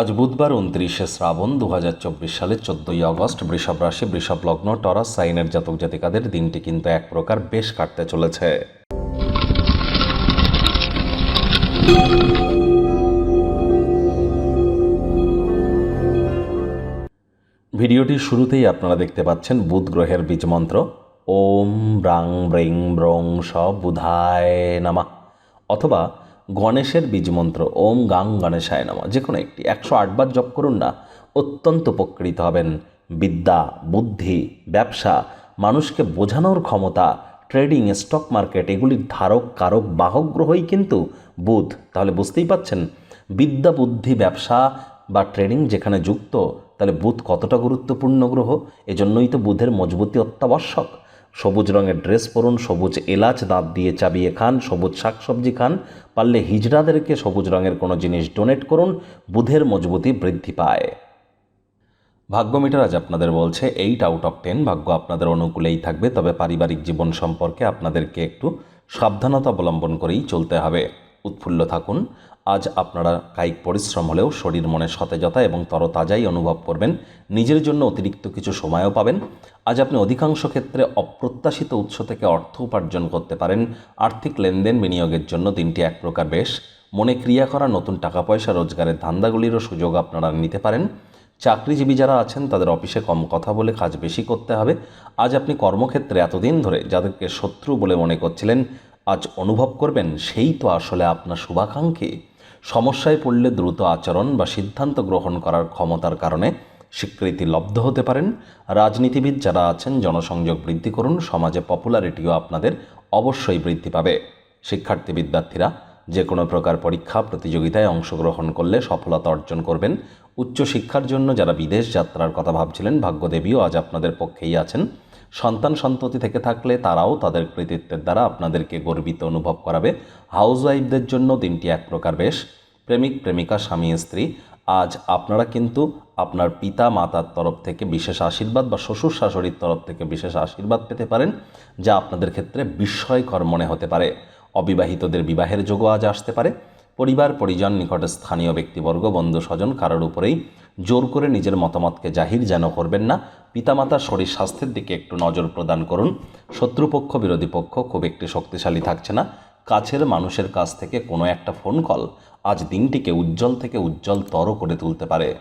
আজ বুধবার উনত্রিশে শ্রাবণ দু সালের চোদ্দোই আগস্ট বৃষভ রাশি, বৃষভ লগ্ন, টরাস, সাইনের জাতক জাতিকাদের দিনটি কিন্তু এক প্রকার বেশ কাটতে চলেছে। ভিডিওটির শুরুতেই আপনারা দেখতে পাচ্ছেন বুধ গ্রহের বীজমন্ত্র ওম ব্রাং ব্রিং ব্রং স বুধায় নামা। অথবা গণেশের বীজমন্ত্র, ওম গাং গণেশায় নামা। যে কোনো একটি, একশো আটবার জপ করুন না, অত্যন্ত উপকৃত হবেন। বিদ্যা, বুদ্ধি, ব্যবসা, মানুষকে বোঝানোর ক্ষমতা, ট্রেডিং, স্টক মার্কেট, এগুলির ধারক, কারক, বাহক গ্রহই কিন্তু বুধ। তাহলে বুঝতেই পাচ্ছেন? বিদ্যা, বুদ্ধি, ব্যবসা বা ট্রেডিং যেখানে যুক্ত, তাহলে বুধ কতটা গুরুত্বপূর্ণ গ্রহ? এজন্যই তো বুধের মজবুতি অত্যাবশ্যক। সবুজ রঙের ড্রেস পরুন, সবুজ এলাচ দাঁত দিয়ে চাবিয়ে খান, সবুজ শাকসবজি খান, পারলে হিজড়াদেরকে সবুজ রঙের কোনো জিনিস ডোনেট করুন, বুধের মজবুতি বৃদ্ধি পায়। ভাগ্য মিটার আজ আপনাদের বলছে এইট আউট অফ টেন ভাগ্য আপনাদের অনুকূলেই থাকবে, তবে পারিবারিক জীবন সম্পর্কে আপনাদেরকে একটু সাবধানতা অবলম্বন করেই চলতে হবে। উৎফুল্ল থাকুন আজ আপনারা কায়িক পরিশ্রম হলেও শরীর মনে সতেজতা এবং তরতাজাই অনুভব করবেন। নিজের জন্য অতিরিক্ত কিছু সময়ও পাবেন। আজ আপনি অধিকাংশ ক্ষেত্রে অপ্রত্যাশিত উৎস থেকে অর্থ উপার্জন করতে পারেন। আর্থিক লেনদেন বিনিয়োগের জন্য দিনটি এক প্রকার বেশ। মনে ক্রিয়া করা নতুন টাকা পয়সা রোজগারের ধান্দাগুলিরও সুযোগ আপনারা নিতে পারেন। চাকরিজীবী যারা আছেন, তাদের অফিসে কম কথা বলে কাজ বেশি করতে হবে। আজ আপনি কর্মক্ষেত্রে এতদিন ধরে যাদেরকে শত্রু বলে মনে করছিলেন, আজ অনুভব করবেন, সেই তো আসলে আপনার শুভাকাঙ্ক্ষী। সমস্যায় পড়লে দ্রুত আচরণ বা সিদ্ধান্ত গ্রহণ করার ক্ষমতার কারণে স্বীকৃতি লব্ধ হতে পারেন। রাজনীতিবিদ যারা আছেন, জনসংযোগ বৃদ্ধি করুন, সমাজে পপুলারিটিও আপনাদের অবশ্যই বৃদ্ধি পাবে। শিক্ষার্থী বিদ্যার্থীরা যে কোনো প্রকার পরীক্ষা, প্রতিযোগিতায় অংশগ্রহণ করলে সফলতা অর্জন করবেন। উচ্চশিক্ষার জন্য যারা বিদেশ যাত্রার কথা ভাবছিলেন, ভাগ্যদেবীও আজ আপনাদের পক্ষেই আছেন। সন্তান সন্ততি থেকে থাকলে তারাও তাদের কৃতিত্বের দ্বারা আপনাদেরকে গর্বিত অনুভব করাবে। হাউসওয়াইফদের জন্য দিনটি এক প্রকার বেশ। প্রেমিক, প্রেমিকা, স্বামী, স্ত্রী, আজ আপনারা কিন্তু আপনার পিতা, মাতার তরফ থেকে বিশেষ আশীর্বাদ বা শ্বশুর, শাশুড়ির তরফ থেকে বিশেষ আশীর্বাদ পেতে পারেন, যা আপনাদের ক্ষেত্রে বিস্ময়কর মনে হতে পারে। অবিবাহিতদের বিবাহের যোগও আজ আসতে পারে। পরিবার, পরিজন নিকটে স্থানীয় ব্যক্তিবর্গ বন্ধু স্বজন কারোর উপরেই জোর করে নিজের মতামতকে জাহির যেন করবেন না। পিতামাতার শরীর স্বাস্থ্যের দিকে একটু নজর প্রদান করুন। শত্রুপক্ষ, বিরোধী পক্ষ খুব একটি শক্তিশালী থাকছে না। কাছের মানুষের কাছ থেকে কোনো একটা ফোন কল আজ দিনটিকে উজ্জ্বল থেকে উজ্জ্বলতর করে তুলতে পারে।